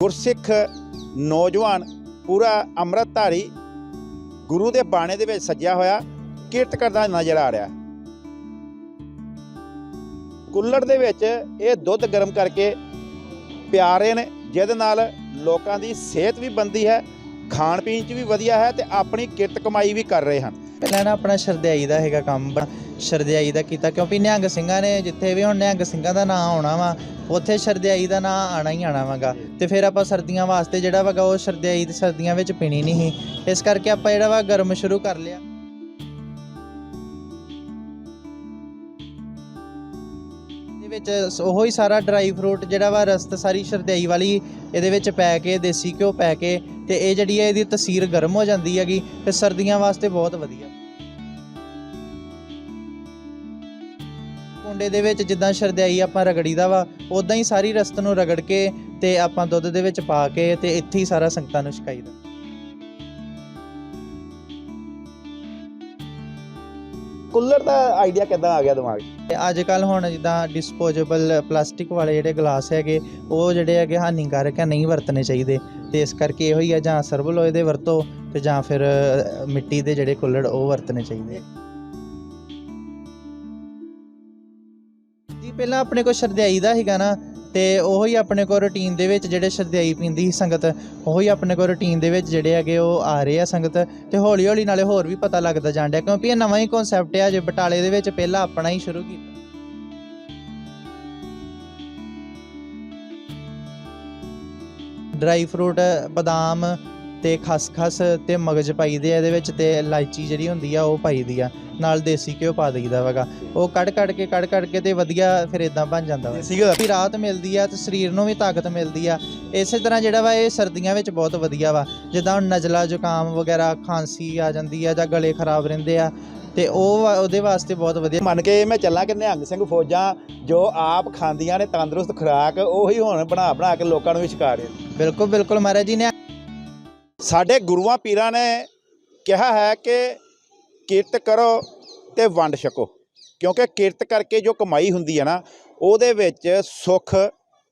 ਗੁਰਸਿੱਖ ਨੌਜਵਾਨ ਪੂਰਾ ਅੰਮ੍ਰਿਤਧਾਰੀ ਗੁਰੂ ਦੇ ਬਾਣੇ ਦੇ ਵਿੱਚ ਸੱਜਿਆ ਹੋਇਆ, ਕਿਰਤ ਕਰਦਾ ਨਜ਼ਰ ਆ ਰਿਹਾ। ਕੁੱਲੜ ਦੇ ਵਿੱਚ ਇਹ ਦੁੱਧ ਗਰਮ ਕਰਕੇ ਪਿਆ ਰਹੇ ਨੇ, ਜਿਹਦੇ ਨਾਲ ਲੋਕਾਂ ਦੀ ਸਿਹਤ ਵੀ ਬੰਦੀ ਹੈ ਖਾਣ ਪੀਣ 'ਚ ਵੀ ਵਧੀਆ ਹੈ ਤੇ ਆਪਣੀ ਕਿਰਤ ਕਮਾਈ ਵੀ ਕਰ ਰਹੇ ਹਨ। ਪਹਿਲਾਂ ਨਾ ਆਪਣਾ ਸ਼ਰਦਿਆਈ ਦਾ ਹੈਗਾ ਕੰਮ ਸ਼ਰਦਿਆਈ ਦਾ ਕੀਤਾ, ਕਿਉਂਕਿ ਨਿਹੰਗ ਸਿੰਘਾਂ ਨੇ ਜਿੱਥੇ ਵੀ ਹੁਣ ਨਿਹੰਗ ਸਿੰਘਾਂ ਦਾ ਨਾਂ ਆਉਣਾ ਵਾ, ਉੱਥੇ ਸ਼ਰਦਿਆਈ ਦਾ ਨਾਂ ਆਣਾ ਹੀ ਆਣਾ ਵਾਗਾ। ਤੇ ਫਿਰ ਆਪਾਂ ਸਰਦੀਆਂ ਵਾਸਤੇ ਜਿਹੜਾ ਵਾਗਾ ਉਹ ਸ਼ਰਦਿਆਈ ਤੇ ਸਰਦੀਆਂ ਵਿੱਚ ਪੀਣੀ ਨਹੀਂ ਸੀ। ਇਸ ਕਰਕੇ ਆਪਾਂ ਜਿਹੜਾ ਵਾ ਗਰਮ ਸ਼ੁਰੂ ਕਰ ਲਿਆ। ਇਹਦੇ ਵਿੱਚ ਸ- ਉਹੋ ਹੀ ਸਾਰਾ ਡਰਾਈ ਫਰੂਟ ਜਿਹੜਾ ਵਾ ਰਸਤ ਸਾਰੀ ਸ਼ਰਦਿਆਈ ਵਾਲੀ ਇਹਦੇ ਵਿੱਚ ਪੈ ਕੇ, ਦੇਸੀ ਘਿਓ ਪੈ ਕੇ, ਤੇ ਇਹ ਜਿਹੜੀ ਹੈ ਇਹਦੀ ਤਸੀਰ ਗਰਮ ਹੋ ਜਾਂਦੀ ਹੈਗੀ, ਤੇ ਸਰਦੀਆਂ ਵਾਸਤੇ ਬਹੁਤ ਵਧੀਆ। ਕੁੰਡੇ ਦੇ ਵਿੱਚ ਜਿੱਦਾਂ ਸ਼ਰਦਿਆਈ ਆਪਾਂ ਰਗੜੀਦਾ ਵਾ ਉਦਾਂ ਹੀ ਸਾਰੀ ਰਸਤ ਨੂੰ ਰਗੜ ਕੇ ਤੇ ਆਪਾਂ ਦੁੱਧ ਦੇ ਵਿੱਚ ਪਾ ਕੇ ਤੇ ਇੱਥੇ ਹੀ ਸਾਰਾ ਸੰਗਤਾਂ ਨੂੰ ਛਕਾਈਦਾ ਕੁੱਲੜ ਦਾ ਆਈਡੀਆ ਕਿੱਦਾਂ ਆ ਗਿਆ ਦਿਮਾਗ 'ਚ? ਤੇ ਅੱਜ ਕੱਲ ਹੁਣ ਜਿੱਦਾਂ ਡਿਸਪੋਜ਼ੇਬਲ ਪਲਾਸਟਿਕ ਵਾਲੇ ਜਿਹੜੇ ਗਲਾਸ ਹੈਗੇ ਉਹ ਜਿਹੜੇ ਹੈਗੇ ਹਾਨੀਕਾਰਕ ਹੈ ਨਹੀਂ ਵਰਤਣੇ ਚਾਹੀਦੇ। ਤੇ ਇਸ ਕਰਕੇ ਇਹੋ ਹੀ ਆ ਜਾਂ ਸਰਬ ਲੋਹੇ ਦੇ ਵਰਤੋ ਤੇ ਜਾਂ ਫਿਰ ਅ, ਮਿੱਟੀ ਦੇ ਜਿਹੜੇ ਕੁੱਲੜ ਉਹ ਵਰਤਣੇ ਚਾਹੀਦੇ ਪਹਿਲਾਂ ਆਪਣੇ ਕੋਲ ਸ਼ਰਦਿਆਈ ਦਾ ਸੀਗਾ ਨਾ, ਤੇ ਉਹੋ ਹੀ ਆਪਣੇ ਕੋਲ ਰੁਟੀਨ ਦੇ ਵਿੱਚ ਜਿਹੜੇ ਸ਼ਰਦਿਆਈ ਪੀਂਦੀ ਸੀ ਸੰਗਤ, ਉਹੋ ਹੀ ਆਪਣੇ ਕੋਲ ਰੁਟੀਨ ਦੇ ਵਿੱਚ ਜਿਹੜੇ ਹੈਗੇ ਉਹ ਆ ਰਹੇ ਆ ਸੰਗਤ, ਤੇ ਹੌਲੀ ਹੌਲੀ ਨਾਲੇ ਹੋਰ ਵੀ ਪਤਾ ਲੱਗਦਾ ਜਾਣ ਡਿਆ, ਕਿਉਂਕਿ ਇਹ ਨਵਾਂ ਹੀ ਕਨਸੈਪਟ ਆ, ਜੇ ਬਟਾਲੇ ਦੇ ਵਿੱਚ ਪਹਿਲਾਂ ਆਪਣਾ ਹੀ ਸ਼ੁਰੂ ਕੀਤਾ। ਡਰਾਈ ਫਰੂਟ, ਬਦਾਮ ਤੇ ਖਸਖਸ ਤੇ ਮਗਜ ਪਾਈਦੇ ਆ ਇਹਦੇ ਵਿੱਚ ਤੇ ਇਲਾਇਚੀ ਜਿਹੜੀ ਹੁੰਦੀ ਆ ਉਹ ਪਾਈਦੀ ਆ। ਨਾਲ ਦੇਸੀ ਘਿਓ ਪਾ ਦਈਦਾ ਵਗਾ ਉਹ ਕੱਢ ਕੱਢ ਕੇ ਕੱਢ ਕੱਢ ਕੇ ਤੇ ਵਧੀਆ ਫਿਰ ਇਦਾਂ ਬਣ ਜਾਂਦਾ ਵਾ। ਦੇਸੀ ਘਿਓ? ਵੀ ਰਾਹਤ ਮਿਲਦੀ ਆ ਤੇ ਸਰੀਰ ਨੂੰ ਵੀ ਤਾਕਤ ਮਿਲਦੀ ਆ। ਇਸੇ ਤਰ੍ਹਾਂ ਜਿਹੜਾ ਵਾ ਇਹ ਸਰਦੀਆਂ ਵਿੱਚ ਬਹੁਤ ਵਧੀਆ ਵਾ। ਜਿੱਦਾਂ ਹੁਣ ਨਜ਼ਲਾ ਜ਼ੁਕਾਮ ਵਗੈਰਾ ਖਾਂਸੀ ਆ ਜਾਂਦੀ ਆ ਜਾਂ ਗਲੇ ਖਰਾਬ ਰਹਿੰਦੇ ਆ ਤੇ ਉਹ ਵਾ- ਉਹਦੇ ਵਾਸਤੇ ਬਹੁਤ ਵਧੀਆ। ਮੰਨ ਕੇ ਮੈਂ ਚੱਲਾਂ ਕਿ ਨਿਹੰਗ ਸਿੰਘ ਫੌਜਾਂ ਜੋ ਆਪ ਖਾਂਦੀਆਂ ਨੇ ਤੰਦਰੁਸਤ ਖੁਰਾਕ ਉਹੀ ਹੁਣ ਬਣਾ ਬਣਾ ਕੇ ਲੋਕਾਂ ਨੂੰ ਵੀ ਛਕਾ ਰਹੇ ਨੇ। ਬਿਲਕੁਲ ਬਿਲਕੁਲ ਮਹਾਰਾਜ ਜੀ ਨੇ ਸਾਡੇ ਗੁਰੂਆਂ ਪੀਰਾਂ ਨੇ ਕਿਹਾ ਹੈ ਕਿ ਕਿਰਤ ਕਰੋ ਤੇ ਵੰਡ ਛਕੋ। ਕਿਉਂਕਿ ਕਿਰਤ ਕਰਕੇ ਜੋ ਕਮਾਈ ਹੁੰਦੀ ਹੈ ਨਾ, ਉਹਦੇ ਵਿੱਚ ਸੁੱਖ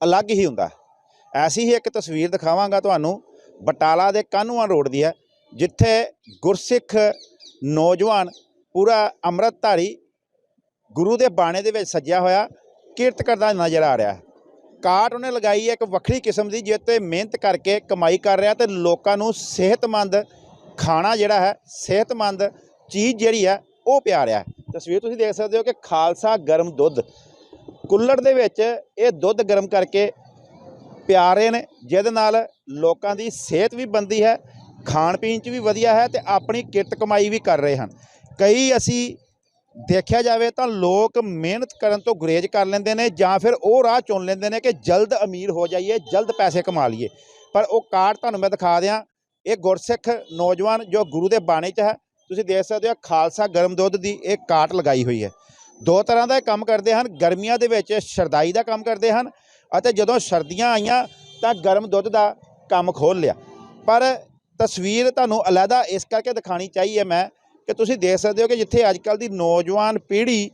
ਅਲੱਗ ਹੀ ਹੁੰਦਾ। ਐਸੀ ਹੀ ਇੱਕ ਤਸਵੀਰ ਦਿਖਾਵਾਂਗਾ ਤੁਹਾਨੂੰ। ਬਟਾਲਾ ਦੇ ਕਾਨੂਆਂ ਰੋਡ ਦੀ ਹੈ, ਜਿੱਥੇ ਗੁਰਸਿੱਖ ਨੌਜਵਾਨ ਪੂਰਾ ਅੰਮ੍ਰਿਤਧਾਰੀ ਗੁਰੂ ਦੇ ਬਾਣੇ ਦੇ ਵਿੱਚ ਸੱਜਿਆ ਹੋਇਆ ਕਿਰਤ ਕਰਦਾ ਨਜ਼ਰ ਆ ਰਿਹਾ ਹੈ। ਕਾਟ ਉਹਨੇ ਲਗਾਈ ਹੈ ਇੱਕ ਵੱਖਰੀ ਕਿਸਮ ਦੀ, ਜਿਸ ਮਿਹਨਤ ਕਰਕੇ ਕਮਾਈ ਕਰ ਰਿਹਾ ਤੇ ਲੋਕਾਂ ਨੂੰ ਸਿਹਤਮੰਦ ਖਾਣਾ ਜਿਹੜਾ ਹੈ, ਸਿਹਤਮੰਦ ਚੀਜ਼ ਜਿਹੜੀ ਹੈ, ਉਹ ਪਿਆ ਰਿਹਾ ਹੈ। ਤਸਵੀਰ ਤੁਸੀਂ ਦੇਖ ਸਕਦੇ ਹੋ ਕਿ ਖਾਲਸਾ ਗਰਮ ਦੁੱਧ। ਕੁੱਲੜ ਦੇ ਵਿੱਚ ਇਹ ਦੁੱਧ ਗਰਮ ਕਰਕੇ ਪਿਆ ਰਹੇ ਨੇ, ਜਿਹਦੇ ਨਾਲ ਲੋਕਾਂ ਦੀ ਸਿਹਤ ਵੀ ਬੰਦੀ ਹੈ ਖਾਣ ਪੀਣ 'ਚ ਵੀ ਵਧੀਆ ਹੈ ਤੇ ਆਪਣੀ ਕਿਰਤ ਕਮਾਈ ਵੀ ਕਰ ਰਹੇ ਹਨ। ਕਈ ਅਸੀਂ ਦੇਖਿਆ ਜਾਵੇ ਤਾਂ ਲੋਕ ਮਿਹਨਤ ਕਰਨ ਤੋਂ ਗੁਰੇਜ਼ ਕਰ ਲੈਂਦੇ ਨੇ ਜਾਂ ਫਿਰ ਉਹ ਰਾਹ ਚੁਣ ਲੈਂਦੇ ਨੇ ਕਿ ਜਲਦ ਅਮੀਰ ਹੋ ਜਾਈਏ, ਜਲਦ ਪੈਸੇ ਕਮਾ ਲਈਏ। ਪਰ ਉਹ ਕਾਰਡ ਤੁਹਾਨੂੰ ਮੈਂ ਦਿਖਾ ਦਿਆਂ, ਇਹ ਗੁਰਸਿੱਖ ਨੌਜਵਾਨ ਜੋ ਗੁਰੂ ਦੇ ਬਾਣੇ 'ਚ ਹੈ, ਤੁਸੀਂ ਦੇਖ ਸਕਦੇ ਹੋ ਖਾਲਸਾ ਗਰਮ ਦੁੱਧ ਦੀ ਇਹ ਕਾਟ ਲਗਾਈ ਹੋਈ ਹੈ। ਦੋ ਤਰ੍ਹਾਂ ਦਾ ਇਹ ਕੰਮ ਕਰਦੇ ਹਨ, ਗਰਮੀਆਂ ਦੇ ਵਿੱਚ ਸ਼ਰਦਾਈ ਦਾ ਕੰਮ ਕਰਦੇ ਹਨ ਅਤੇ ਜਦੋਂ ਸਰਦੀਆਂ ਆਈਆਂ ਤਾਂ ਗਰਮ ਦੁੱਧ ਦਾ ਕੰਮ ਖੋਲ੍ਹ ਲਿਆ। ਪਰ ਤਸਵੀਰ ਤੁਹਾਨੂੰ ਅਲੱਗਾ ਇਸ ਕਰਕੇ ਦਿਖਾਣੀ ਚਾਹੀਏ ਮੈਂ ਕਿ ਤੁਸੀਂ ਦੇਖ ਸਕਦੇ ਹੋ ਕਿ ਜਿੱਥੇ ਅੱਜ ਕੱਲ੍ਹ ਦੀ ਨੌਜਵਾਨ ਪੀੜ੍ਹੀ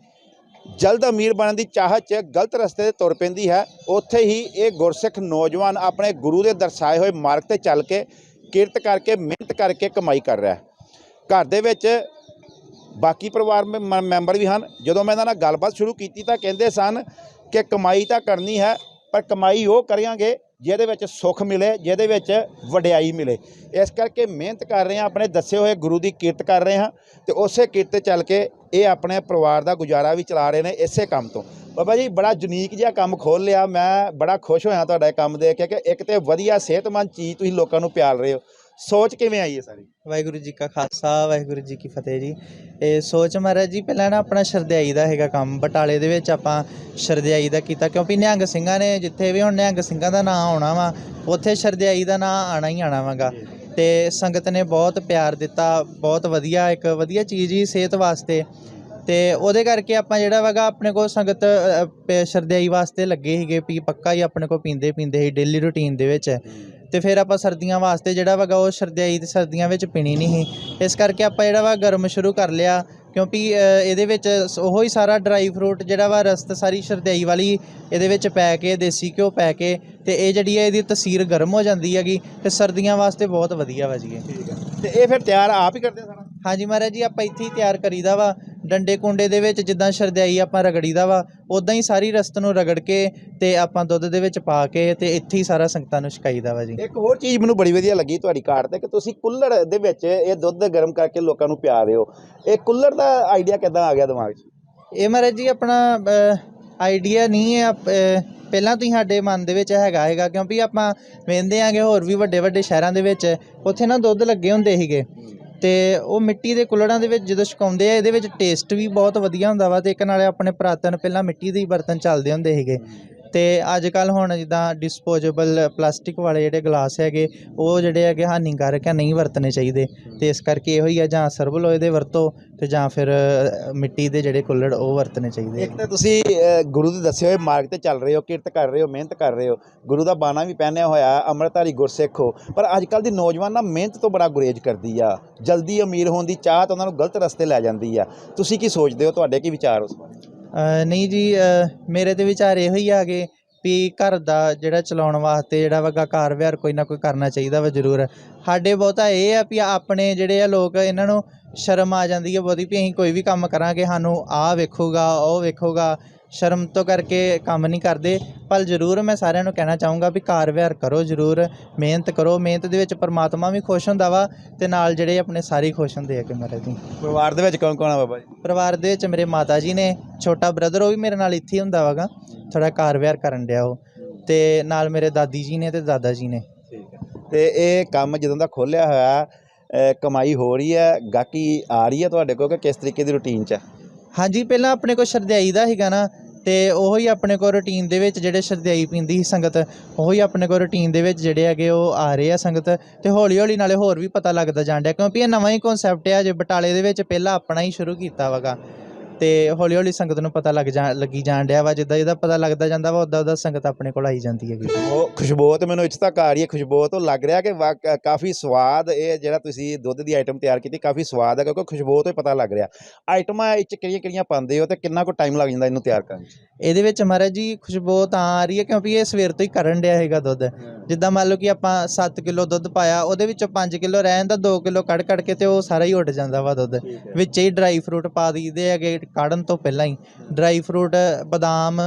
ਜਲਦ ਅਮੀਰ ਬਣਨ ਦੀ ਚਾਹਤ 'ਚ ਗਲਤ ਰਸਤੇ ਤੇ ਤੁਰ ਪੈਂਦੀ ਹੈ, ਉੱਥੇ ਹੀ ਇਹ ਗੁਰਸਿੱਖ ਨੌਜਵਾਨ ਆਪਣੇ ਗੁਰੂ ਦੇ ਦਰਸਾਏ ਹੋਏ ਮਾਰਗ ਤੇ ਚੱਲ ਕੇ ਕਿਰਤ ਕਰਕੇ, ਮਿਹਨਤ ਕਰਕੇ ਕਮਾਈ ਕਰ ਰਿਹਾ ਹੈ। ਘਰ ਦੇ ਵਿੱਚ ਬਾਕੀ ਪਰਿਵਾਰ ਮੈਂਬਰ ਵੀ ਹਨ। ਜਦੋਂ ਮੈਂ ਇਹਨਾਂ ਨਾਲ ਗੱਲਬਾਤ ਸ਼ੁਰੂ ਕੀਤੀ ਤਾਂ ਕਹਿੰਦੇ ਸਨ ਕਿ ਕਮਾਈ ਤਾਂ ਕਰਨੀ ਹੈ, ਪਰ ਕਮਾਈ ਉਹ ਕਰਾਂਗੇ ਜਿਹਦੇ ਵਿੱਚ ਸੁੱਖ ਮਿਲੇ, ਜਿਹਦੇ ਵਿੱਚ ਵਡਿਆਈ ਮਿਲੇ। ਇਸ ਕਰਕੇ ਮਿਹਨਤ ਕਰ ਰਹੇ ਹਾਂ, ਆਪਣੇ ਦੱਸੇ ਹੋਏ ਗੁਰੂ ਦੀ ਕਿਰਤ ਕਰ ਰਹੇ ਹਾਂ ਤੇ ਉਸੇ ਕਿਰਤ ਤੇ ਚੱਲ ਕੇ ਇਹ ਆਪਣੇ ਪਰਿਵਾਰ ਦਾ ਗੁਜ਼ਾਰਾ ਵੀ ਚਲਾ ਰਹੇ ਨੇ ਇਸੇ ਕੰਮ ਤੋਂ। ਬਾਬਾ ਜੀ, ਬੜਾ ਯੂਨੀਕ ਜਿਹਾ ਕੰਮ ਖੋਲ ਲਿਆ, ਮੈਂ ਬੜਾ ਖੁਸ਼ ਹੋਇਆ ਤੁਹਾਡਾ ਇਹ ਕੰਮ ਦੇਖ ਕੇ ਕਿ ਇੱਕ ਤੇ ਵਧੀਆ ਸਿਹਤਮੰਦ ਚੀਜ਼ ਤੁਸੀਂ ਲੋਕਾਂ ਨੂੰ ਪਿਆਲ ਰਹੇ ਹੋ। ਸੋਚ ਕਿਵੇਂ ਆਈ ਹੈ ਸਾਰੀ? ਵਾਹਿਗੁਰੂ ਜੀ ਕਾ ਖਾਲਸਾ ਵਾਹਿਗੁਰੂ ਜੀ ਕੀ ਫਤਿਹ ਜੀ। ਇਹ ਸੋਚ ਮਹਾਰਾਜ ਜੀ ਪਹਿਲਾਂ ਨਾ ਆਪਣਾ ਸ਼ਰਦਿਆਈ ਦਾ ਹੈਗਾ ਕੰਮ ਬਟਾਲੇ ਦੇ ਵਿੱਚ ਆਪਾਂ ਸ਼ਰਦਿਆਈ ਦਾ ਕੀਤਾ ਕਿਉਂਕਿ ਨਿਹੰਗ ਸਿੰਘਾਂ ਨੇ ਜਿੱਥੇ ਵੀ ਹੁਣ ਨਿਹੰਗ ਸਿੰਘਾਂ ਦਾ ਨਾਂ ਆਉਣਾ ਵਾ ਉੱਥੇ ਸ਼ਰਦਿਆਈ ਦਾ ਨਾਂ ਆਣਾ ਹੀ ਆਣਾ ਵਾਗਾ। ਤੇ ਸੰਗਤ ਨੇ ਬਹੁਤ ਪਿਆਰ ਦਿੱਤਾ ਬਹੁਤ ਵਧੀਆ ਇੱਕ ਵਧੀਆ ਚੀਜ਼ ਹੀ ਸਿਹਤ ਵਾਸਤੇ। ਤੇ ਉਹਦੇ ਕਰਕੇ ਆਪਾਂ ਜਿਹੜਾ ਵਗਾ ਆਪਣੇ ਕੋਲ ਸੰਗਤ ਪ- ਸ਼ਰਦਿਆਈ ਵਾਸਤੇ ਲੱਗੇ ਸੀਗੇ ਵੀ ਪੱਕਾ ਹੀ ਆਪਣੇ ਕੋਲ ਪੀਂਦੇ ਪੀਂਦੇ ਸੀ ਡੇਲੀ ਰੁਟੀਨ ਦੇ ਵਿੱਚ। ਤੇ ਫਿਰ ਆਪਾਂ ਸਰਦੀਆਂ ਵਾਸਤੇ ਜਿਹੜਾ ਵਗਾ ਉਹ ਸ਼ਰਦਿਆਈ ਤੇ ਸਰਦੀਆਂ ਵਿੱਚ ਪੀਣੀ ਨਹੀਂ ਇਸ ਕਰਕੇ ਆਪਾਂ ਜਿਹੜਾ ਵਾ ਗਰਮ ਸ਼ੁਰੂ ਕਰ ਲਿਆ ਕਿਉਂਕਿ ਇਹਦੇ ਵਿੱਚ ਉਹੋ ਹੀ ਸਾਰਾ ਡਰਾਈ ਫਰੂਟ ਜਿਹੜਾ ਵਾ ਰਸਤ ਸਾਰੀ ਸ਼ਰਦਈ ਵਾਲੀ ਇਹਦੇ ਵਿੱਚ ਪੈ ਕੇ ਦੇਸੀ ਘਿਓ ਪੈ ਕੇ ਤੇ ਇਹ ਜਿਹੜੀ ਹੈ ਇਹਦੀ ਤਸੀਰ ਗਰਮ ਹੋ ਜਾਂਦੀ ਹੈਗੀ ਤੇ ਸਰਦੀਆਂ ਵਾਸਤੇ ਬਹੁਤ ਵਧੀਆ ਵਾ ਜੀ ਇਹ। ਠੀਕ ਹੈ। ਤੇ ਇਹ ਫਿਰ ਤਿਆਰ ਆਪ ਹੀ ਕਰਦੇ ਸਾਰਾ? ਹਾਂਜੀ ਮਹਾਰਾਜ ਜੀ ਆਪਾਂ ਇੱਥੇ ਹੀ ਤਿਆਰ ਕਰੀਦਾ ਵਾ। ਡੰਡੇ ਕੁੰਡੇ ਦੇ ਵਿੱਚ ਜਿੱਦਾਂ ਸ਼ਰਦਈ ਆਪਾਂ ਰਗੜੀਦਾ ਵਾ ਉਦਾਂ ਹੀ ਸਾਰੀ ਰਸਤ ਨੂੰ ਰਗੜ ਕੇ ਤੇ ਆਪਾਂ ਦੁੱਧ ਦੇ ਵਿੱਚ ਪਾ ਕੇ ਤੇ ਇੱਥੇ ਹੀ ਸਾਰਾ ਸੰਗਤਾਂ ਨੂੰ ਛਕਾਈਦਾ ਵਾ ਜੀ। ਇੱਕ ਹੋਰ ਚੀਜ਼ ਮੈਨੂੰ ਬੜੀ ਵਧੀਆ ਲੱਗੀ ਤੁਹਾਡੀ ਕਾਰਡ ਤੇ ਕਿ ਤੁਸੀਂ ਕੁੱਲੜ ਦੇ ਵਿੱਚ ਇਹ ਦੁੱਧ ਗਰਮ ਕਰਕੇ ਲੋਕਾਂ ਨੂੰ ਪਿਆ ਰਹੇ ਹੋ ਇਹ ਕੁੱਲੜ ਦਾ ਆਈਡੀਆ ਕਿੱਦਾਂ ਆ ਗਿਆ ਦਿਮਾਗ 'ਚ? ਇਹ ਮਹਾਰਾਜ ਜੀ ਆਪਣਾ ਆਈਡੀਆ ਨਹੀਂ ਹੈ ਪਹਿਲਾਂ ਤੋਂ ਹੀ ਸਾਡੇ ਮਨ ਦੇ ਵਿੱਚ ਹੈਗਾ ਹੈਗਾ ਕਿਉਂਕਿ ਆਪਾਂ ਵੇਂਦੇ ਆਂਗੇ ਹੋਰ ਵੀ ਵੱਡੇ ਵੱਡੇ ਸ਼ਹਿਰਾਂ ਦੇ ਵਿੱਚ ਉੱਥੇ ਨਾ ਦੁੱਧ ਲੱਗੇ ਹੁੰਦੇ ਸੀਗੇ। ਤੇ ਉਹ ਮਿੱਟੀ ਦੇ ਕੁੱਲੜਾਂ ਦੇ ਵਿੱਚ ਜਦੋਂ ਛਕਾਉਂਦੇ ਆ, ਇਹਦੇ ਵਿੱਚ ਟੇਸਟ ਵੀ ਬਹੁਤ ਵਧੀਆ ਹੁੰਦਾ ਵਾ ਤੇ ਇੱਕ ਨਾਲੇ ਆਪਣੇ ਪੁਰਾਤਨ ਪਹਿਲਾਂ ਮਿੱਟੀ ਦੇ ਹੀ ਬਰਤਨ ਚੱਲਦੇ ਹੁੰਦੇ ਸੀਗੇ। ਤੇ ਅੱਜ ਕੱਲ ਹੁਣ ਜਿੱਦਾਂ ਡਿਸਪੋਜ਼ੇਬਲ ਪਲਾਸਟਿਕ ਵਾਲੇ ਜਿਹੜੇ ਗਲਾਸ ਹੈਗੇ, ਉਹ ਜਿਹੜੇ ਹੈਗੇ ਹਾਨੀਕਾਰਕ ਆ, ਨਹੀਂ ਵਰਤਣੇ ਚਾਹੀਦੇ। ਤੇ ਇਸ ਕਰਕੇ ਇਹੋ ਹੀ ਆ, ਜਾਂ ਸਰਬਲੋਏ ਦੇ ਵਰਤੋ ਤੇ ਜਾਂ ਫਿਰ ਮਿੱਟੀ ਦੇ ਜਿਹੜੇ ਕੁੱਲੜ, ਉਹ ਵਰਤਣੇ ਚਾਹੀਦੇ ਇੱਕ ਤਾਂ ਤੁਸੀਂ ਗੁਰੂ ਦੇ ਦੱਸੇ ਹੋਏ ਮਾਰਗ ਤੇ ਚੱਲ ਰਹੇ ਹੋ, ਕਿਰਤ ਕਰ ਰਹੇ ਹੋ, ਮਿਹਨਤ ਕਰ ਰਹੇ ਹੋ। ਗੁਰੂ ਦਾ ਬਾਣਾ ਵੀ ਪਹਿਨਿਆ ਹੋਇਆ, ਅੰਮ੍ਰਿਤਧਾਰੀ ਗੁਰਸਿੱਖ ਹੋ। ਪਰ ਅੱਜ ਕੱਲ ਦੀ ਨੌਜਵਾਨ ਨਾ ਮਿਹਨਤ ਤੋਂ ਬੜਾ ਗੁਰੇਜ ਕਰਦੀ ਆ। ਜਲਦੀ ਅਮੀਰ ਹੋਣ ਦੀ ਚਾਹਤ ਉਹਨਾਂ ਨੂੰ ਗਲਤ ਰਸਤੇ ਲੈ ਜਾਂਦੀ ਆ। ਤੁਸੀਂ ਕੀ ਸੋਚਦੇ ਹੋ? ਤੁਹਾਡੇ ਕੀ ਵਿਚਾਰ ਉਸ ਬਾਰੇ? ਨਹੀਂ ਜੀ ਮੇਰੇ ਤੇ ਵਿਚਾਰ ਇਹੋ ਹੀ ਆ ਕਿ ਵੀ ਘਰ ਦਾ ਜਿਹੜਾ ਚਲਾਉਣ ਵਾਸਤੇ ਜਿਹੜਾ ਵਗਾ ਕਾਰ ਕੋਈ ਨਾ ਕੋਈ ਕਰਨਾ ਚਾਹੀਦਾ ਵਾ ਜ਼ਰੂਰ। ਸਾਡੇ ਬਹੁਤਾ ਇਹ ਆ ਵੀ ਆਪਣੇ ਜਿਹੜੇ ਆ ਲੋਕ, ਇਹਨਾਂ ਨੂੰ ਸ਼ਰਮ ਆ ਜਾਂਦੀ ਹੈ ਬਹੁਤੀ ਵੀ ਅਸੀਂ ਕੋਈ ਵੀ ਕੰਮ ਕਰਾਂਗੇ, ਸਾਨੂੰ ਆਹ ਵੇਖੂਗਾ, ਉਹ ਵੇਖੂਗਾ। ਸ਼ਰਮ ਤੋਂ ਕਰਕੇ ਕੰਮ ਨਹੀਂ ਕਰਦੇ। ਪਰ ਜ਼ਰੂਰ ਮੈਂ ਸਾਰਿਆਂ ਨੂੰ ਕਹਿਣਾ ਚਾਹੂੰਗਾ ਵੀ ਕਾਰ ਵਿਹਾਰ ਕਰੋ ਜ਼ਰੂਰ ਮਿਹਨਤ ਕਰੋ। ਮਿਹਨਤ ਦੇ ਵਿੱਚ ਪਰਮਾਤਮਾ ਵੀ ਖੁਸ਼ ਹੁੰਦਾ ਵਾ ਤੇ ਨਾਲ ਜਿਹੜੇ ਆਪਣੇ ਸਾਰੇ ਖੁਸ਼ ਹੁੰਦੇ ਆ ਕਿ ਮਹਾਰਾਜ ਜੀ। ਪਰਿਵਾਰ ਦੇ ਵਿੱਚ ਕੌਣ ਕੌਣ ਆ ਬਾਬਾ ਜੀ? ਪਰਿਵਾਰ ਦੇ ਵਿੱਚ ਮੇਰੇ ਮਾਤਾ ਜੀ ਨੇ ਛੋਟਾ ਬ੍ਰਦਰ ਉਹ ਵੀ ਮੇਰੇ ਨਾਲ ਇੱਥੇ ਹੁੰਦਾ ਵਾਗਾ। ਥੋੜਾ ਕਾਰ ਵਿਹਾਰ ਕਰਨ ਡਿਆ ਉਹ। ਤੇ ਨਾਲ ਮੇਰੇ ਦਾਦੀ ਜੀ ਨੇ ਤੇ ਦਾਦਾ ਜੀ ਨੇ। ਠੀਕ ਹੈ। ਤੇ ਇਹ ਕੰਮ ਜਦੋਂ ਦਾ ਖੋਲਿਆ ਹੋਇਆ ਕਮਾਈ ਹੋ ਰਹੀ ਹੈ ਗਾਹਕੀ ਆ ਰਹੀ ਹੈ ਤੁਹਾਡੇ ਕੋਲ ਕਿ ਕਿਸ ਤਰੀਕੇ ਦੀ ਰੁਟੀਨ 'ਚ ਹੈ? ਹਾਂਜੀ ਪਹਿਲਾਂ ਆਪਣੇ ਕੋਲ ਸ਼ਰਦਿਆਈ ਦਾ ਸੀਗਾ ਨਾ। ਤੇ ਉਹੋ ਹੀ ਆਪਣੇ ਕੋਲ ਰੁਟੀਨ ਦੇ ਵਿੱਚ ਜਿਹੜੇ ਸ਼ਰਦਿਆਈ ਪੀਂਦੀ ਸੀ ਸੰਗਤ, ਉਹੋ ਹੀ ਆਪਣੇ ਕੋਲ ਰੁਟੀਨ ਦੇ ਵਿੱਚ ਜਿਹੜੇ ਹੈਗੇ ਉਹ ਆ ਰਹੇ ਆ ਸੰਗਤ ਤੇ ਹੌਲੀ ਹੌਲੀ ਨਾਲੇ ਹੋਰ ਵੀ ਪਤਾ ਲੱਗਦਾ ਜਾਣ ਡਿਆ ਕਿਉਂਕਿ ਇਹ ਨਵਾਂ ਹੀ ਕਨਸੈਪਟ ਆ, ਜੇ ਬਟਾਲੇ ਦੇ ਵਿੱਚ ਪਹਿਲਾਂ ਆਪਣਾ ਹੀ ਸ਼ੁਰੂ ਕੀਤਾ ਵਗਾ। ਤੇ ਹੌਲੀ ਹੌਲੀ ਸੰਗਤ ਨੂੰ ਪਤਾ ਲੱਗ ਜਾ ਲੱਗੀ ਜਾਣ ਡਿਆ ਵਾ ਜਿੱਦਾਂ ਜਿੱਦਾਂ ਪਤਾ ਲੱਗਦਾ ਜਾਂਦਾ ਵਾ ਉਦਾਂ ਉਦਾਂ ਸੰਗਤ ਆਪਣੇ ਕੋਲ ਆਈ ਜਾਂਦੀ ਹੈਗੀ। ਉਹ ਖੁਸ਼ਬੂ ਤੇ ਮੈਨੂੰ ਇੱਥੇ ਤੱਕ ਆ ਰਹੀ ਹੈ ਖੁਸ਼ਬੂ ਤੋਂ ਲੱਗ ਰਿਹਾ ਕਿ ਕਾਫੀ ਸਵਾਦ ਇਹ ਜਿਹੜਾ ਤੁਸੀਂ ਦੁੱਧ ਦੀ ਆਈਟਮ ਤਿਆਰ ਕੀਤੀ ਕਾਫੀ ਸਵਾਦ ਹੈ ਕਿਉਂਕਿ ਖੁਸ਼ਬੂ ਤੋਂ ਹੀ ਪਤਾ ਲੱਗ ਰਿਹਾ। ਆਈਟਮਾਂ ਇਹ 'ਚ ਕਿਹੜੀਆਂ ਕਿਹੜੀਆਂ ਪਾਉਂਦੇ ਹੋ ਤੇ ਕਿੰਨਾ ਕੁ ਟਾਈਮ ਲੱਗ ਜਾਂਦਾ ਇਹਨੂੰ ਤਿਆਰ ਕਰਨ 'ਚ? ਇਹਦੇ ਵਿੱਚ ਮਹਾਰਾਜ ਜੀ ਖੁਸ਼ਬੂ ਤਾਂ ਆ ਰਹੀ ਹੈ ਕਿਉਂਕਿ ਇਹ ਸਵੇਰ ਤੋਂ ਹੀ ਕਰਨ ਡਿਆ ਹੈਗਾ ਦੁੱਧ। ਜਿੱਦਾਂ ਮੰਨ ਲਓ ਕਿ ਆਪਾਂ 7 ਕਿਲੋ ਦੁੱਧ ਪਾਇਆ ਉਹਦੇ ਵਿੱਚੋਂ 5 ਕਿਲੋ ਰਹਿਣ ਦਾ 2 ਕਿਲੋ ਕੱਢ ਕੱਢ ਕੇ ਤੇ ਉਹ ਸਾਰਾ ਹੀ ਉੱਡ ਜਾਂਦਾ ਵਾ ਦੁੱਧ। ਵਿੱਚ ਹੀ ਡਰਾਈ ਫਰੂਟ ਪਾ ਦਈਦੇ ਹੈਗੇ ਕਾੜਨ ਤੋਂ ਪਹਿਲਾਂ ਹੀ ਡਰਾਈ ਫਰੂਟ ਬਦਾਮ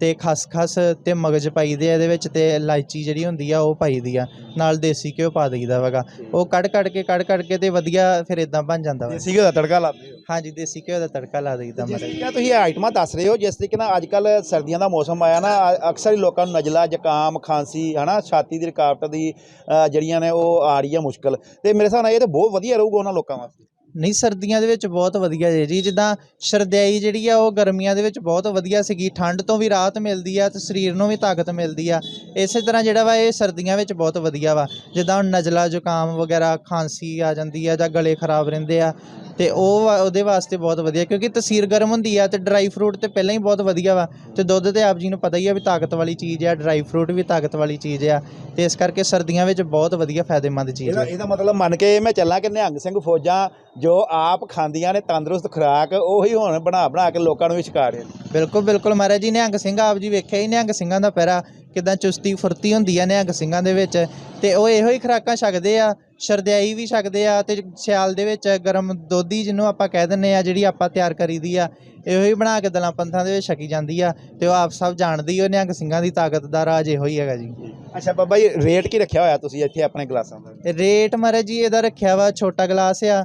ਤੇ ਖਸਖਸ ਤੇ ਮਗਜ ਪਾਈਦੇ ਆ ਇਹਦੇ ਵਿੱਚ ਤੇ ਇਲਾਇਚੀ ਜਿਹੜੀ ਹੁੰਦੀ ਆ ਉਹ ਪਾਈਦੀ ਆ। ਨਾਲ ਦੇਸੀ ਘਿਓ ਪਾ ਦਈਦਾ ਵਗਾ ਉਹ ਕੱਢ ਕੱਢ ਕੇ ਕੱਢ ਕੱਢ ਕੇ ਤੇ ਵਧੀਆ ਫਿਰ ਇਦਾਂ ਬਣ ਜਾਂਦਾ ਵਾ। ਦੇਸੀ ਘਿਓ ਦਾ ਤੜਕਾ ਲਾਉਂਦੇ ਹੋ ਹਾਂਜੀ ਦੇਸੀ ਘਿਓ ਦਾ ਤੜਕਾ ਲਾ ਦਈਦਾ ਜਿਸ ਤਰੀਕੇ ਨਾਲ ਤੁਸੀਂ ਇਹ ਆਈਟਮਾਂ ਦੱਸ ਰਹੇ ਹੋ ਜਿਸ ਤਰੀਕੇ ਨਾਲ ਅੱਜ ਕੱਲ ਸਰਦੀਆਂ ਦਾ ਮੌਸਮ ਆਇਆ ਨਾ ਅ- ਅਕਸਰ ਹੀ ਲੋਕਾਂ ਨੂੰ ਨਜ਼ਲਾ ਜ਼ੁਕਾਮ ਖਾਂਸੀ ਹਨਾ ਛਾਤੀ ਦੀ ਰੁਕਾਵਟ ਦੀ ਅ, ਜਿਹੜੀਆਂ ਨੇ ਉਹ ਆ ਰਹੀ ਹੈ ਮੁਸ਼ਕਲ। ਤੇ ਮੇਰੇ ਹਿਸਾਬ ਨਾਲ ਇਹ ਤਾਂ ਬਹੁਤ ਵਧੀਆ ਰਹੂਗਾ ਉਹਨਾਂ ਲੋਕਾਂ ਵਾਸਤੇ। ਨਹੀਂ, ਸਰਦੀਆਂ ਦੇ ਵਿੱਚ ਬਹੁਤ ਵਧੀਆ ਜੇ ਜੀ, ਜਿੱਦਾਂ ਸ਼ਰਦਿਆਈ ਜਿਹੜੀ ਆ, ਉਹ ਗਰਮੀਆਂ ਦੇ ਵਿੱਚ ਬਹੁਤ ਵਧੀਆ ਸੀਗੀ। ਠੰਡ ਤੋਂ ਵੀ ਰਾਹਤ ਮਿਲਦੀ ਆ ਤੇ ਸਰੀਰ ਨੂੰ ਵੀ ਤਾਕਤ ਮਿਲਦੀ ਆ। ਇਸੇ ਤਰ੍ਹਾਂ ਜਿਹੜਾ ਵਾ, ਇਹ ਸਰਦੀਆਂ ਵਿੱਚ ਬਹੁਤ ਵਧੀਆ ਵਾ। ਜਿੱਦਾਂ ਹੁਣ ਨਜ਼ਲਾ ਜ਼ੁਕਾਮ ਵਗੈਰਾ, ਖਾਂਸੀ ਆ ਜਾਂਦੀ ਆ ਜਾਂ ਗਲੇ ਖਰਾਬ ਰਹਿੰਦੇ ਆ ਤੇ ਉਹ ਉਹਦੇ ਵਾਸਤੇ ਬਹੁਤ ਵਧੀਆ ਕਿਉਂਕਿ ਤਸੀਰ ਗਰਮ ਹੁੰਦੀ ਆ ਤੇ ਡਰਾਈ ਫਰੂਟ ਤੇ ਪਹਿਲਾਂ ਹੀ ਬਹੁਤ ਵਧੀਆ ਵਾ। ਤੇ ਦੁੱਧ ਤੇ ਆਪ ਜੀ ਨੂੰ ਪਤਾ ਹੀ ਆ ਵੀ ਤਾਕਤ ਵਾਲੀ ਚੀਜ਼ ਆ ਡਰਾਈ ਫਰੂਟ ਵੀ ਤਾਕਤ ਵਾਲੀ ਚੀਜ਼ ਆ। ਤੇ ਇਸ ਕਰਕੇ ਸਰਦੀਆਂ ਵਿੱਚ ਬਹੁਤ ਵਧੀਆ ਫਾਇਦੇਮੰਦ ਚੀਜ਼ ਆ। ਇਹਦਾ ਮਤਲਬ ਮੰਨ ਕੇ ਮੈਂ ਚੱਲਾਂ ਕਿ ਨਿਹੰਗ ਸਿੰਘ ਫੌਜਾਂ ਜੋ ਆਪ ਖਾਂਦੀਆਂ ਨੇ ਤੰਦਰੁਸਤ ਖੁਰਾਕ ਉਹੀ ਹੁਣ ਬਣਾ ਬਣਾ ਕੇ ਲੋਕਾਂ ਨੂੰ ਵੀ ਛਕਾ ਰਹੇ ਬਿਲਕੁਲ ਬਿਲਕੁਲ ਮਹਾਰਾਜ ਜੀ ਨਿਹੰਗ ਸਿੰਘ ਆਪ ਜੀ ਵੇਖਿਆ ਹੀ ਨਿਹੰਗ ਸਿੰਘਾਂ ਦਾ ਪਹਿਰਾ ਕਿਦਾਂ ਚੁਸਤੀ ਫੁਰਤੀ ਹੁੰਦੀ ਆ ਨਿਹੰਗ ਸਿੰਘਾਂ ਦੇ ਵਿੱਚ। ਤੇ ਉਹ ਇਹੋ ਹੀ ਖੁਰਾਕਾਂ ਛਕਦੇ ਆ ਸ਼ਰਦਿਆਈ ਵੀ ਛਕਦੇ ਆ ਤੇ ਸਿਆਲ ਦੇ ਵਿੱਚ ਗਰਮ ਦੋਧੀ ਜਿਹਨੂੰ ਆਪਾਂ ਕਹਿ ਦਿੰਨੇ ਆ ਜਿਹੜੀ ਆਪਾਂ ਤਿਆਰ ਕਰੀਦੀ ਆ ਇਹੋ ਹੀ ਬਣਾ ਕੇ ਦਲਾਂ ਪੰਥਾਂ ਦੇ ਵਿੱਚ ਛਕੀ ਜਾਂਦੀ ਆ ਤੇ ਉਹ ਆਪ ਸਭ ਜਾਣਦੇ ਹੀ ਨਿਹੰਗ ਸਿੰਘਾਂ ਦੀ ਤਾਕਤ ਦਾ ਰਾਜ ਇਹੋ ਹੀ ਹੈਗਾ ਜੀ। ਅੱਛਾ ਬਾਬਾ ਜੀ ਰੇਟ ਕੀ ਰੱਖਿਆ ਹੋਇਆ ਤੁਸੀਂ ਇੱਥੇ ਆਪਣੇ ਗਲਾਸਾਂ ਦਾ? ਰੇਟ ਮਹਾਰਾਜ ਜੀ ਇਹਦਾ ਰੱਖਿਆ ਵਾ ਛੋਟਾ ਗਲਾਸ ਆ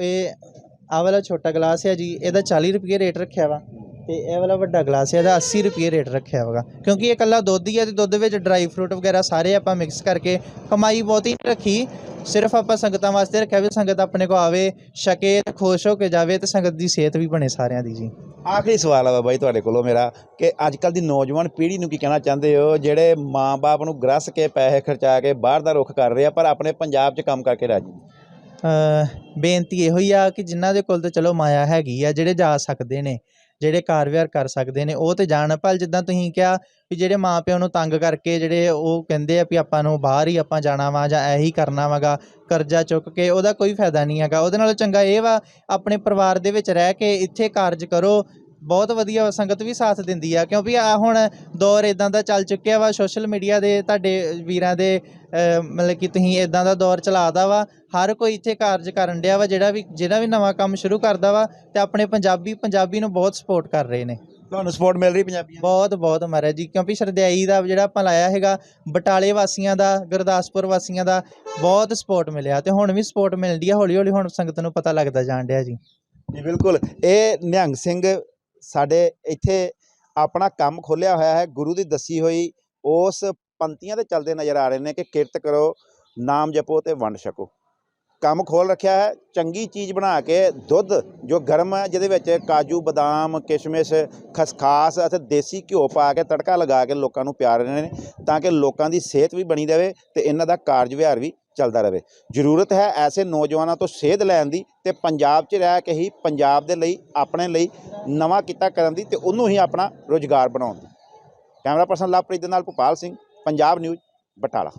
ਇਹ ਆਹ ਵਾਲਾ ਛੋਟਾ ਗਲਾਸ ਆ ਜੀ ਇਹਦਾ 40 ਰੁਪਏ ਰੇਟ ਰੱਖਿਆ ਵਾ। ਤੇ ਇਹ ਵਾਲਾ ਵੱਡਾ ਗਲਾਸ ਹੈ ਇਹਦਾ 80 ਰੁਪਏ ਰੇਟ ਰੱਖਿਆ ਹੋਗਾ ਕਿਉਂਕਿ ਇਹ ਇਕੱਲਾ ਦੁੱਧ ਹੀ ਆ ਤੇ ਦੁੱਧ ਵਿੱਚ ਡਰਾਈ ਫਰੂਟ ਵਗੈਰਾ ਸਾਰੇ ਆਪਾਂ ਮਿਕਸ ਕਰਕੇ ਕਮਾਈ ਬਹੁਤੀ ਨਹੀਂ ਰੱਖੀ। ਸਿਰਫ ਆਪਾਂ ਸੰਗਤਾਂ ਵਾਸਤੇ ਰੱਖਿਆ ਵੀ ਸੰਗਤ ਆਪਣੇ ਕੋ ਆਵੇ ਛਕੇ ਤੇ ਖੁਸ਼ ਹੋ ਕੇ ਜਾਵੇ ਤੇ ਸੰਗਤ ਦੀ ਸਿਹਤ ਵੀ ਬਣੇ ਸਾਰਿਆਂ ਦੀ ਜੀ। ਆਖਰੀ ਸਵਾਲ ਆ ਜੀ ਤੁਹਾਡੇ ਕੋਲੋਂ ਮੇਰਾ ਕਿ ਅੱਜ ਕੱਲ ਦੀ ਨੌਜਵਾਨ ਪੀੜ੍ਹੀ ਨੂੰ ਕੀ ਕਹਿਣਾ ਚਾਹੁੰਦੇ ਹੋ? ਜਿਹੜੇ ਮਾਂ-ਬਾਪ ਨੂੰ ਗਰਸ ਕੇ ਪੈਸੇ ਖਰਚਾ ਕੇ ਬਾਹਰ ਦਾ ਰੁੱਖ ਕਰ ਰਹੇ ਆ ਪਰ ਆਪਣੇ ਪੰਜਾਬ 'ਚ ਕੰਮ ਕਰਕੇ ਰਾਜੀ ਨਹੀਂ। ਬੇਨਤੀ ਇਹੋ ਹੀ ਆ ਕਿ ਜਿਨ੍ਹਾਂ ਦੇ ਕੋਲ ਤੇ ਚਲੋ ਮਾਇਆ ਹੈਗੀ ਆ ਜਿਹੜੇ ਜਾ ਸਕਦੇ ਨੇ ਜਿਹੜੇ ਕਾਰ ਵਿਹਾਰ ਕਰ ਸਕਦੇ ਨੇ, ਉਹ ਤੇ ਜਾਣ। ਭਲ ਜਿੱਦਾਂ ਤੁਸੀਂ ਕਿਹਾ ਵੀ ਜਿਹੜੇ ਮਾਪਿਆਂ ਨੂੰ ਤੰਗ ਕਰਕੇ ਜਿਹੜੇ ਉਹ ਕਹਿੰਦੇ ਆ ਵੀ ਆਪਾਂ ਨੂੰ ਬਾਹਰ ਹੀ ਆਪਾਂ ਜਾਣਾ ਵਾ ਜਾਂ ਇਹੀ ਕਰਨਾ ਵਾਗਾ, ਕਰਜ਼ਾ ਚੁੱਕ ਕੇ, ਉਹਦਾ ਕੋਈ ਫਾਇਦਾ ਨਹੀਂ ਹੈਗਾ। ਉਹਦੇ ਨਾਲੋਂ ਚੰਗਾ ਇਹ ਵਾ, ਆਪਣੇ ਪਰਿਵਾਰ ਦੇ ਵਿੱਚ ਰਹਿ ਕੇ ਇੱਥੇ ਕਾਰਜ ਕਰੋ ਬਹੁਤ ਵਧੀਆ ਸੰਗਤ ਵੀ ਸਾਥ ਦਿੰਦੀ ਆ ਕਿਉਂਕਿ ਆ ਹੁਣ ਦੌਰ ਇਦਾਂ ਦਾ ਚੱਲ ਚੁੱਕਿਆ ਵਾ ਸੋਸ਼ਲ ਮੀਡੀਆ ਦੇ ਤੁਹਾਡੇ ਵੀਰਾਂ ਦੇ ਅਹ, ਮਤਲਬ ਕਿ ਤੁਸੀਂ ਇਦਾਂ ਦਾ ਦੌਰ ਚਲਾਦਾ ਵਾ ਹਰ ਕੋਈ ਇੱਥੇ ਕਾਰਜ ਕਰਨ ਡਿਆ ਵਾ ਜਿਹੜਾ ਵੀ ਜਿਹੜਾ ਵੀ ਨਵਾਂ ਕੰਮ ਸ਼ੁਰੂ ਕਰਦਾ ਵਾ ਤੇ ਆਪਣੇ ਪੰਜਾਬੀ ਪੰਜਾਬੀ ਨੂੰ ਬਹੁਤ ਸਪੋਰਟ ਕਰ ਰਹੇ ਨੇ। ਤੁਹਾਨੂੰ ਸਪੋਰਟ ਮਿਲ ਰਹੀ ਪੰਜਾਬੀਆਂ ਬਹੁਤ ਬਹੁਤ ਮਹਾਰਾਜ ਜੀ ਕਿਉਂਕਿ ਸ਼ਰਦਿਆਈ ਦਾ ਜਿਹੜਾ ਆਪਾਂ ਲਾਇਆ ਹੈਗਾ ਬਟਾਲੇ ਵਾਸੀਆਂ ਦਾ ਗੁਰਦਾਸਪੁਰ ਵਾਸੀਆਂ ਦਾ ਬਹੁਤ ਸਪੋਰਟ ਮਿਲਿਆ ਤੇ ਹੁਣ ਵੀ ਸਪੋਰਟ ਮਿਲਦੀ ਆ ਹੌਲੀ ਹੌਲੀ ਹੁਣ ਸੰਗਤ ਨੂੰ ਪਤਾ ਲੱਗਦਾ ਜਾਣ ਡਿਆ ਜੀ। ਜੀ ਬਿਲਕੁਲ। ਇਹ ਨਿਹੰਗ ਸਿੰਘ ਸਾਡੇ ਇੱਥੇ ਆਪਣਾ ਕੰਮ ਖੋਲਿਆ ਹੋਇਆ ਹੈ, ਗੁਰੂ ਦੀ ਦੱਸੀ ਹੋਈ ਉਸ ਪੰਕਤੀਆਂ ਦੇ ਚੱਲਦੇ ਨਜ਼ਰ ਆ ਰਹੇ ਨੇ ਕਿ ਕਿਰਤ ਕਰੋ, ਨਾਮ ਜਪੋ ਤੇ ਵੰਡ ਛਕੋ। ਕੰਮ ਖੋਲ ਰੱਖਿਆ ਹੈ, ਚੰਗੀ ਚੀਜ਼ ਬਣਾ ਕੇ ਦੁੱਧ, ਜੋ ਗਰਮ ਹੈ, ਜਿਹਦੇ ਵਿੱਚ ਕਾਜੂ, ਬਦਾਮ, ਕਿਸ਼ਮਿਸ਼, ਖਸਖਾਸ ਅਤੇ ਦੇਸੀ ਘਿਓ ਪਾ ਕੇ ਤੜਕਾ ਲਗਾ ਕੇ ਲੋਕਾਂ ਨੂੰ ਪਿਆ ਰਹੇ ਨੇ, ਤਾਂ ਕਿ ਲੋਕਾਂ ਦੀ ਸਿਹਤ ਵੀ ਬਣੀ ਰਹੇ ਤੇ ਇਹਨਾਂ ਦਾ ਕਾਰਜ ਵਿਹਾਰ ਵੀ ਚੱਲਦਾ ਰਹੇ। ਜ਼ਰੂਰਤ ਹੈ ਐਸੇ ਨੌਜਵਾਨਾਂ ਤੋਂ ਸੇਧ ਲੈਣ ਦੀ ਤੇ ਪੰਜਾਬ 'ਚ ਰਹਿ ਕੇ ਹੀ ਪੰਜਾਬ ਦੇ ਲਈ, ਆਪਣੇ ਲਈ ਨਵਾਂ ਕਿੱਤਾ ਕਰਨ ਦੀ ਤੇ ਉਹਨੂੰ ਹੀ ਆਪਣਾ ਰੋਜ਼ਗਾਰ ਬਣਾਉਣ ਦੀ। ਕੈਮਰਾ ਪਰਸਨ ਲਵਪ੍ਰੀਤ ਦੇ ਨਾਲ ਭੋਪਾਲ ਸਿੰਘ, ਪੰਜਾਬ ਨਿਊਜ਼, ਬਟਾਲਾ।